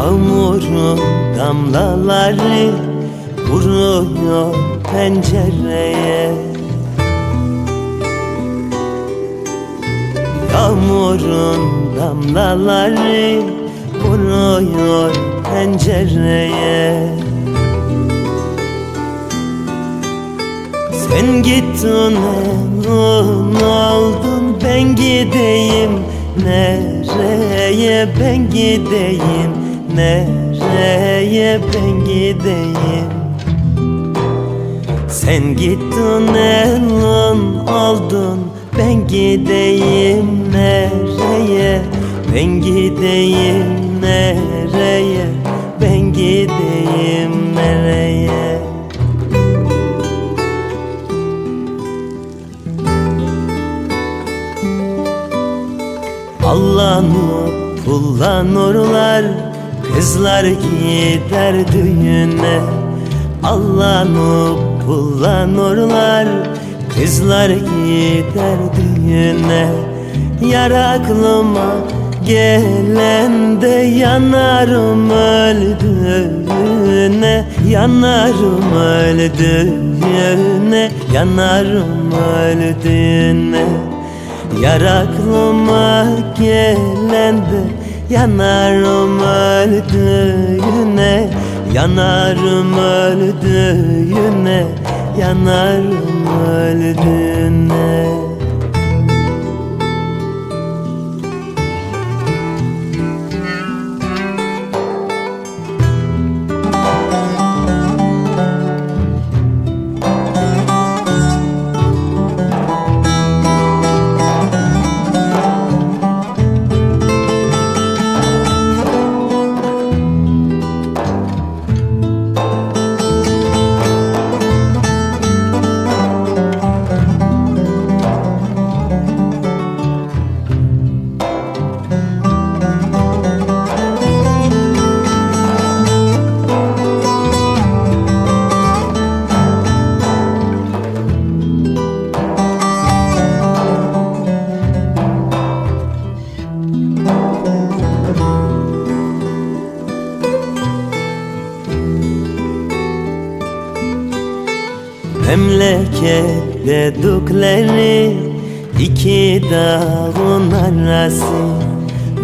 Yağmurun damlaları vuruyor pencereye. Yağmurun damlaları vuruyor pencereye. Sen gittin elin oldun ben gideyim? Nereye ben gideyim Nereye ben gideyim? Sen gittin elin oldun ben gideyim. Nereye Ben gideyim? Nereye Ben gideyim? Nereye? Allanıp kullanırlar Kızlar gider düğüne Allanıp kullanırlar Kızlar gider düğüne Yar aklıma gelen de yanarım öldüğüne. Yanarım öldüğüne Yanarım öldüğüne. Yar aklıma gelen de Yanarım öldüğüne Yanarım öldüğüne Yanarım öldüğüne Memleket dedikleri iki dağın arası.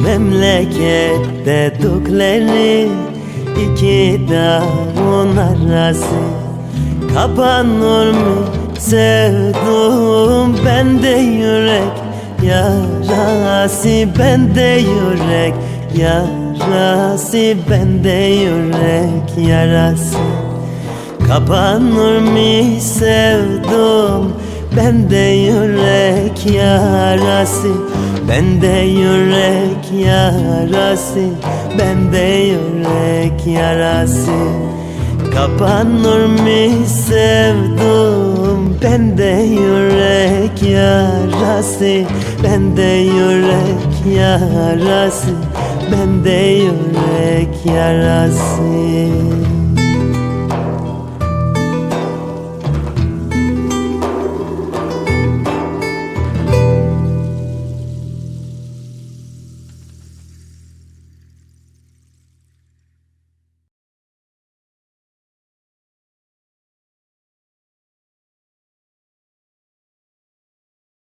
Memleket dedikleri iki dağın arası. Kapanır mı sevduğum bende yürek Yarası bende yürek Yarası bende yürek yarası Kapanır mı sevdum? Bende yürek yarası Bende yürek yarası Bende yürek yarası. Kapanır mı sevdum? Bende yürek yarası Bende yürek yarası Bende yürek yarası